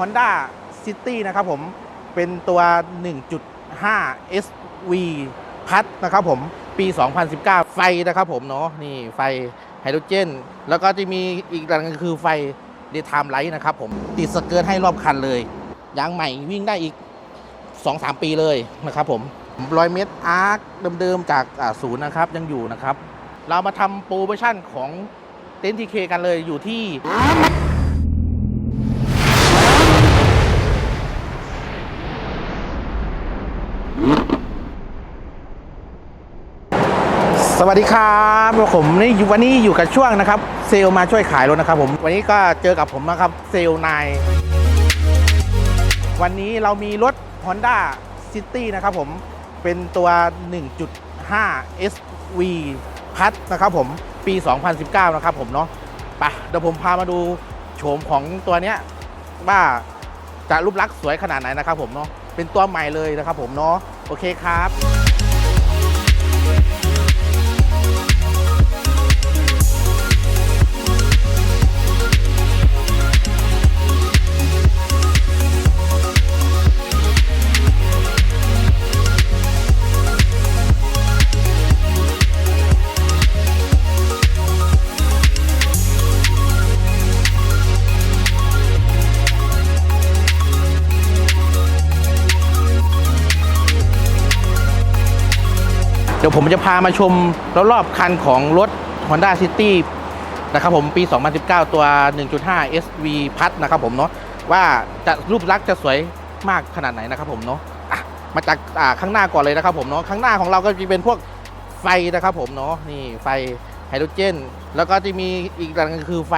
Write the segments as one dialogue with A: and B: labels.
A: Honda City นะครับผมเป็นตัว 1.5 SV พัดนะครับผมปี 2019 ไฟนะครับผมเนาะนี่ไฟไฮโดรเจน แล้วก็จะมีอีกอันนึงคือไฟ daytime light นะครับผมติดสเกิร์ตให้รอบคันเลยยางใหม่วิ่งได้อีก 2-3 ปีเลยนะครับผมรอยเมตรอาร์คเดิมๆ จากศูนย์นะครับยังอยู่นะครับ เรามาทำโปรโมชั่นของเต็นทีเคกันเลยอยู่ที่ สวัสดีครับผมนี่วันนี้อยู่กับช่วงนะครับ เซลมาช่วยขายรถนะครับผมวันนี้ก็เจอกับผมนะครับเซลนายวันนี้เรามีรถ Honda City นะครับผมเป็นตัว 1.5 SV พัดนะครับผมปี 2019 นะครับผมเนาะไปเดี๋ยวผมพามาดูโฉมของตัวเนี้ยว่าจะรูปลักษณ์สวยขนาดไหนนะครับผมเนาะเป็นตัวใหม่เลยนะครับผมเนาะโอเคครับ ดี๋ยวผมจะพามาชมรอบๆคันของรถ Honda City นะครับผมปี 2019 ตัว 1.5 SV พัดนะครับผมเนาะว่าจะรูปลักษณ์จะสวยมากขนาดไหนนะครับผมเนาะะมาจากข้างหน้าก่อนเลยนะครับผมเนาะข้างหน้าของเราก็จะเป็นพวกไฟนะครับผมเนาะนี่ไฟไฮโดรเจน แล้วก็จะมีอีกอย่างหนึงคือไฟ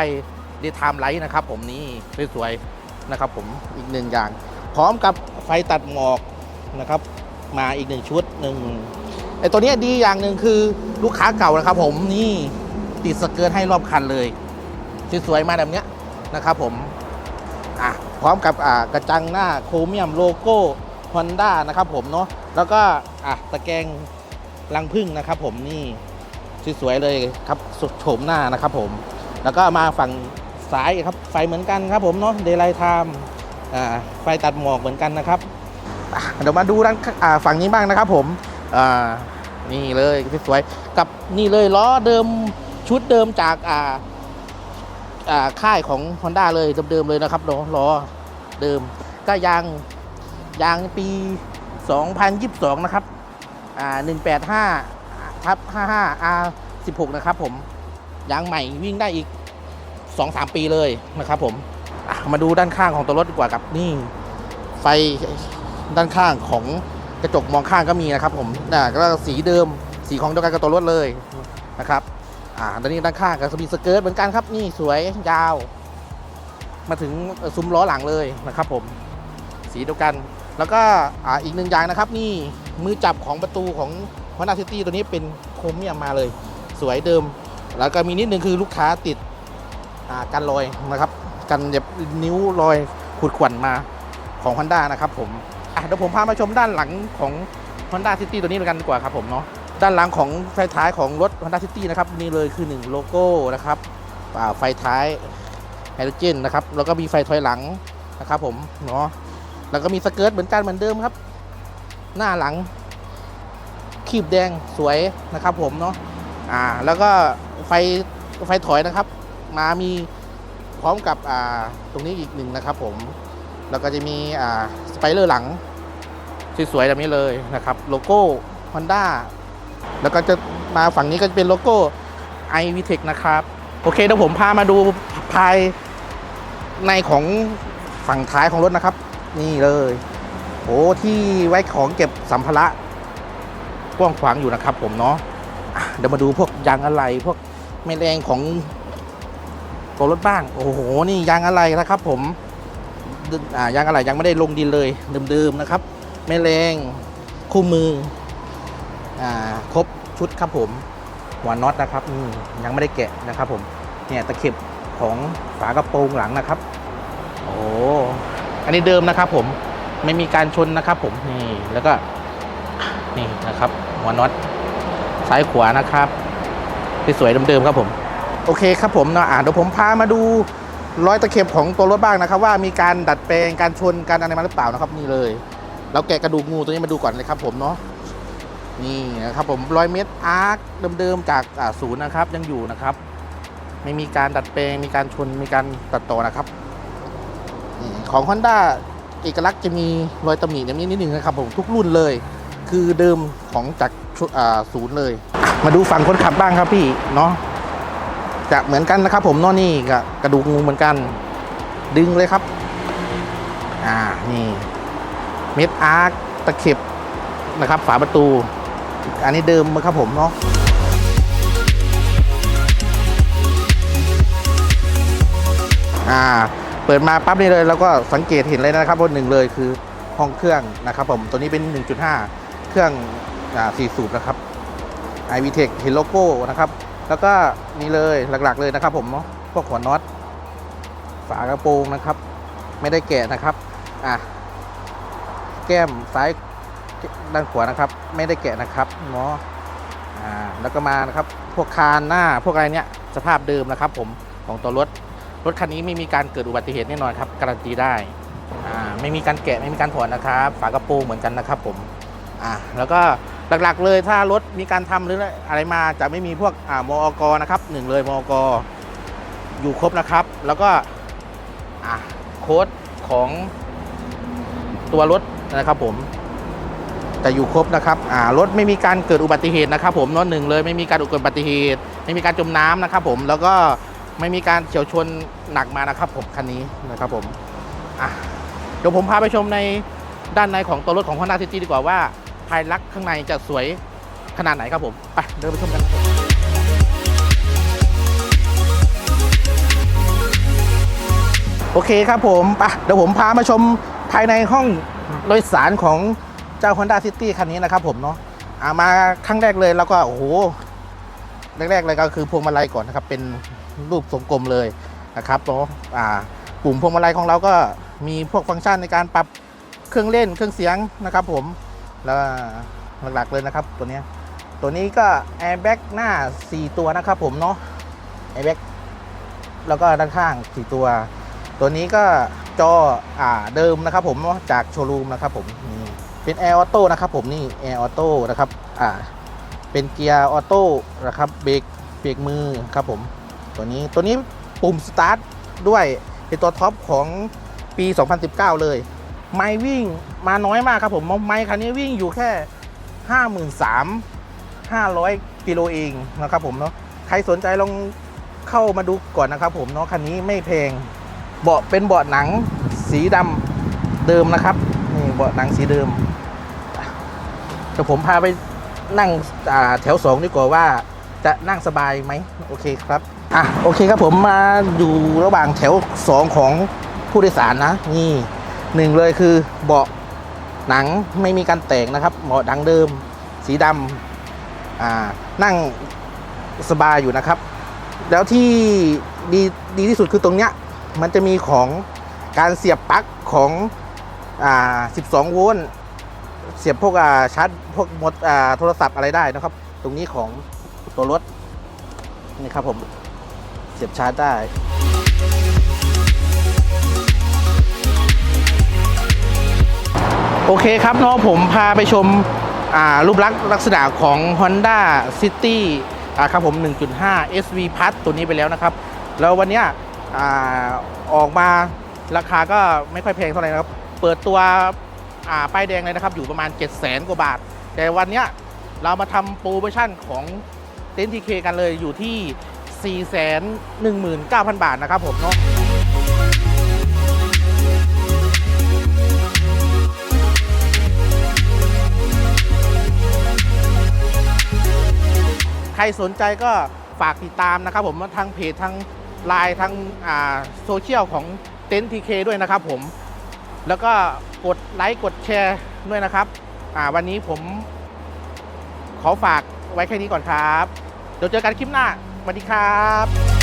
A: daytime light นะครับผมนี่สวยๆนะครับผมอีกหนึ่งอย่าง พร้อมกับไฟตัดหมอกนะครับ มาอีกหนึ่งชุดหนึ่ง ไอตัวเนี้ยดีอย่างหนึ่งคือลูกค้าเก่านะครับผมนี่ติดสเกิร์ตให้รอบคันเลยสวยๆมาแบบเนี้ยนะครับผมอะพร้อมกับอ่ากระจังหน้าโครเมียมโลโก้ Honda นะครับผมเนาะแล้วก็อะตะแกรงรังพึ่งนะครับผมนี่สวยๆเลยครับสุดโฉมหน้านะครับผม แล้วก็มาฝั่งซ้ายครับไฟเหมือนกันครับผมเนาะเดย์ไลท์ไทม์อ่าไฟตัดหมอกเหมือนกันนะครับเดี๋ยวมาดูด้านฝั่งนี้บ้างนะครับผม อ่านี่เลยสวยๆกับนี่เลยล้อเดิมชุดเดิมจากอ่าอ่าค่ายของ Honda เลยเดิมๆเลยนะครับล้อล้อเดิมก็ยางยางปี 2022 นะครับอ่า185ทับ55 R 16 นะครับผมยางใหม่วิ่งได้อีก 2-3 ปีเลยนะครับผมมาดูด้านข้างของตัวรถดีกว่ากับนี่ ไฟด้านข้างของ ระจกมองข้างก็มีนะครับผมนะก็สีเดิมสีของเดียวกันกับตัวรถเลยนะครับอ่าด้านนี้ด้านข้างก็จะมีสเกิร์ตเหมือนกันครับนี่สวยยาว มาถึงซุ้มล้อหลังเลยนะครับผมสีเดียวกัน แล้วก็อ่าอีกหนึ่งอย่างนะครับ นี่มือจับของประตูของ Honda City ตัวนี้เป็นโครเมียมมาเลย สวยเดิม แล้วก็มีนิดนึงคือลูกค้าติดอ่ากันรอยนะครับ กันเย็บนิ้วรอยขูดข่วนมาของ Honda นะครับผม เดี๋ยวผมพามาชมด้านหลังของ Honda City ตัวนี้กันดีกว่าครับผมเนาะด้านหลังของไฟท้ายของรถ Honda City นะครับนี่เลยคือ 1 โลโก้นะครับไฟท้ายไฮโดรเจนนะครับแล้วก็มีไฟถอยหลังนะครับผมเนาะแล้วก็มีสเกิร์ตเหมือนกันเหมือนเดิมครับ หน้าหลังขีบแดงสวยนะครับผมเนาะอ่าแล้วก็ไฟไฟถอยนะครับ มามีพร้อมกับอ่าตรงนี้อีกหนึ่งนะครับผมแล้วก็จะมีอ่าสไปเลอร์หลัง สวยๆแบบนี้เลยนะครับโลโก้ Honda แล้วก็จะมาฝั่งนี้ก็จะเป็นโลโก้ i v t e c h นะครับ โอเคเดี๋ยวผมพามาดูภายในของฝั่งท้ายของรถนะครับ นี่เลยโอ้ที่ไว้ของเก็บสัมภาระกว้างขวางอยู่นะครับผมเนาะเดี๋ยวมาดูพวกยางอะไหล่พวกแม่แรงของตัวรถบ้าง โอ้โห นี่ยางอะไหล่นะครับผมอ่ายางอะไหล่ยังไม่ได้ลงดินเลยเดิมๆนะครับ แม่แรงคู่มืออ่าครบชุดครับผม หัวน็อตนะครับยังไม่ได้แกะนะครับผมเนี่ยตะเข็บของฝากระโปรงหลังนะครับ โอ้อันนี้เดิมนะครับผมไม่มีการชนนะครับผมนี่แล้วก็นี่นะครับ หัวน็อตซ้ายขวานะครับสวยๆเดิมๆครับผม โอเคครับผมเนาะอ่าเดี๋ยวผมพามาดูรอยตะเข็บของตัวรถบ้างนะครับ ว่ามีการดัดแปลงการชนการอะไรมาหรือเปล่านะครับนี่เลย เราแกะกระดูกงูตัวนี้มาดูก่อนเลยครับผมเนาะนี่นะครับผมรอยเม็ดอาร์คเดิมๆจากศูนย์นะครับยังอยู่นะครับ ไม่มีการดัดแปลงมีการชนมีการตัดต่อนะครับของ Honda เอกลักษณ์จะมีรอยตำหนิอย่างนี้นิดนึงนะครับผมทุกรุ่นเลย คือเดิมของจากศูนย์เลย มาดูฝั่งคนขับบ้างครับพี่เนาะจะเหมือนกันนะครับ ผมเนาะนี่กับกระดูกงูเหมือนกัน ดึงเลยครับ อ่านี่ เม็ดอาร์คตะเข็บนะครับ ฝาประตู อันนี้เดิมนะครับผมเนาะอ่าเปิดมาปั๊บนี่เลยแล้วก็สังเกตเห็นเลยนะครับว่าหนึ่งเลยคือห้องเครื่องนะครับผมตัวนี้เป็น 1.5 เครื่องอ่าสี่สูบนะครับ i v t e c h เห็นโลโก้นะครับ แล้วก็นี่เลยหลักๆเลยนะครับผมเนาะพวกหัวน็อตฝากระโปรงนะครับ ไม่ได้แกะนะครับอะ แก้มซ้ายด้านขวานะครับ ไม่ได้แกะนะครับเนาะอ่าแล้วก็มานะครับพวกคานหน้าพวกอะไรเนี้ยสภาพเดิมนะครับ ผมของตัวรถรถคันนี้ไม่มีการเกิดอุบัติเหตุแน่นอนครับการันตีได้อ่าไม่มีการแกะไม่มีการถอดนะครับฝากระโปรงเหมือนกันนะครับ ผมอ่าแล้วก็หลักๆเลยถ้ารถมีการทำหรืออะไรมาจะไม่มีพวกอ่ามอกนะครับหนึ่งเลยมอกอยู่ครบนะครับ แล้วก็อ่าโค้ดของตัวรถ นะครับผมจะอยู่ครบนะครับอ่ารถไม่มีการเกิดอุบัติเหตุนะครับ ผมเนอหนึ่งเลยไม่มีการเกิดอุบัติเหตุ ไม่มีการจมน้ำนะครับ ผมแล้วก็ไม่มีการเฉียวชนหนักมานะครับ ผมคันนี้นะครับผมอะเดี๋ยวผมพาไปชมในด้านในของตัวรถของ Honda City ดีกว่าว่าภายลักษณ์ข้างในจะสวยขนาดไหนครับผมไปเดินไปชมกันโอเคครับผมไปเดี๋ยวผมพามาชมภายในห้อง โดยสารของเจ้า Honda City คันนี้นะครับผมเนาะามาครั้งแรกเลยแล้วก็โอ้โหแรกๆเลยก็คือพวงมาลัยก่อนนะครับ เป็นรูปทรงกลมเลยนะครับเนาะปุ่มพวงมาลัยของเราก็มีพวกฟังก์ชันในการปรับเครื่องเล่นเครื่องเสียงนะครับ ผมแล้วหลักๆเลยนะครับ ตัวนี้ตัวนี้ก็แอร์แบ็กหน้า 4 ตัวนะครับผมเนาะแอร์แบ็กแล้วก็ด้านข้าง 4 ตัว ตัวนี้ก็จออ่าเดิมนะครับผมเนาะจากโชว์รูมนะครับผมนี่เป็นแอร์ออโต้นะครับผมนี่แอร์ออโต้นะครับอ่าเป็นเกียร์ออโต้นะครับเบรกเบรกมือครับผมตัวนี้ตัวนี้ปุ่มสตาร์ทด้วยเป็นตัวท็อปของปี 2019 เลย ไม่วิ่งมาน้อยมากครับผมไม่คันนี้วิ่งอยู่แค่ 53,500 กิโลเองนะครับผมเนาะใครสนใจลองเข้ามาดูก่อนนะครับผมเนาะคันนี้ไม่แพง เบาะเป็นเบาะหนังสีดำเดิมนะครับนี่เบาะหนังสีเดิมเดี๋ยวผมพาไปนั่งแถวสองดีกว่าว่าจะนั่งสบายไหมโอเคครับอะโอเคครับผมมาอยู่ระหว่างแถวสองของผู้โดยสารนะ นี่หนึ่งเลยคือเบาะหนังไม่มีการแต่งนะครับเบาะดังเดิม สีดำอ่านั่งสบายอยู่นะครับ แล้วที่ดีดีที่สุดคือตรงเนี้ย มันจะมีของการเสียบปลั๊กของอ่า12 โวลต์เสียบพวกอ่าชาร์จพวกหมดอ่าโทรศัพท์อะไรได้นะครับ ตรงนี้ของตัวรถนี่ครับผมเสียบชาร์จได้โอเคครับเนาะผมพาไปชมรูปลักษณ์ลักษณะของ Honda City ครับผม 1.5 SV Plus ตัวนี้ไปแล้วนะครับ แล้ววันนี้ อออกมาราคาก็ไม่ค่อยแพงเท่าไหร่นะครับ เปิดตัวป้ายแดงเลยนะครับ อยู่ประมาณ7 0 0 0 0 0 กว่าบาท แต่วันนี้เรามาทำโปรโมชั่นของเต็นท์ทีเคกันเลยอยู่ที่ 4 1 9 0 0 0 บาทนะครับผมเนาะใครสนใจก็ฝากติดตามนะครับผมทางเพจทาง ไลน์ทางโซเชียลของเต็นท์ทีเคด้วยนะครับผม แล้วก็กดไลค์กดแชร์ด้วยนะครับวันนี้ผมขอฝากไว้แค่นี้ก่อนครับ เดี๋ยวเจอกันคลิปหน้าสวัสดีครับ